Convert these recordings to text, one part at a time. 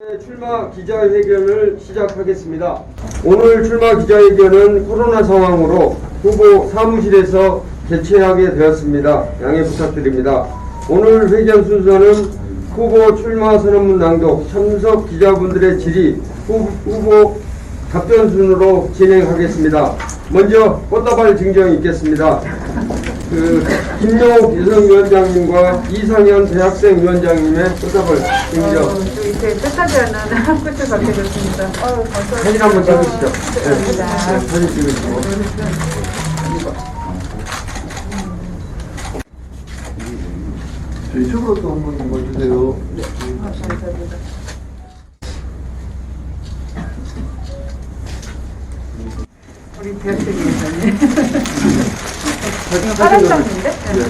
네, 출마 기자회견을 시작하겠습니다. 오늘 출마 기자회견은 코로나 상황으로 후보 사무실에서 개최하게 되었습니다. 양해 부탁드립니다. 오늘 회견 순서는 후보 출마 선언문 낭독, 참석 기자분들의 질의, 후, 후보 답변 순으로 진행하겠습니다. 먼저 꽃다발 증정 있겠습니다. 그 김용욱 유성위원장님과 이상현 대학생 위원장님의 꽃다발 증정. 어, 저 이제 끝까지 하는 끝을 받게 됐습니다. 어. 사진 한번 찍으시죠. 네, 감사합니다. 네, 사진 찍으시고. 저 이쪽으로 또 한번 읽어주세요. 아, 감사합니다. 우리 대학생이 있었 네. 사진 파란 사진 장인데? 네.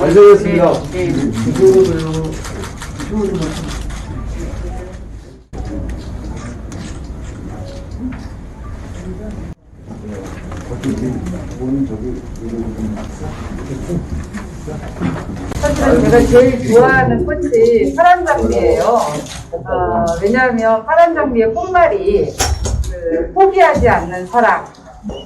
완성했습니다. 네. 네. 이쪽으로요. 이쪽으로 사실은 제가 제일 좋아하는 꽃이 파란 장미예요. 어, 왜냐하면 파란 장미의 꽃말이 그, 포기하지 않는 사랑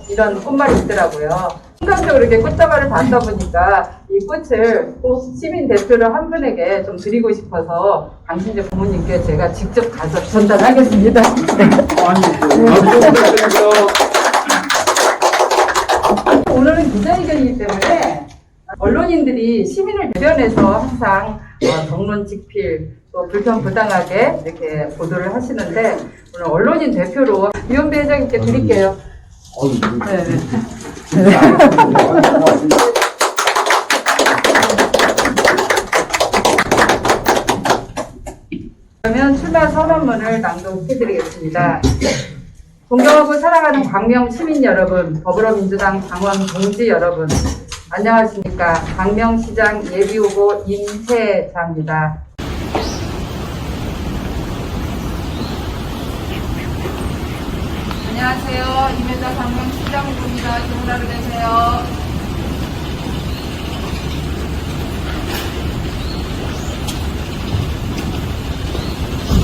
이런 꽃말이 있더라고요. 순간적으로 이렇게 꽃다발을 받다 보니까 이 꽃을 꼭 시민 대표로 한 분에게 좀 드리고 싶어서 당신네 부모님께 제가 직접 가서 전달하겠습니다. 오늘은 기자회견이기 때문에 언론인들이 시민을 대변해서 항상 어, 정론 직필 또 불편 부당하게 이렇게 보도를 하시는데 오늘 언론인 대표로 이현배 회장님께 드릴게요. 네, 네. 그러면 출마 선언문을 낭독해드리겠습니다. 존경하고 사랑하는 광명 시민 여러분, 더불어민주당 당원 동지 여러분, 안녕하십니까. 광명시장 예비후보 임세자입니다. 안녕하세요. 임혜자 광명시장 후보입니다. 좋은 하루 되세요.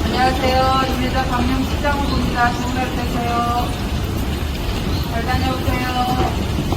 안녕하세요. 임혜자 광명시장 후보입니다. 좋은 하루 되세요. 잘 다녀오세요.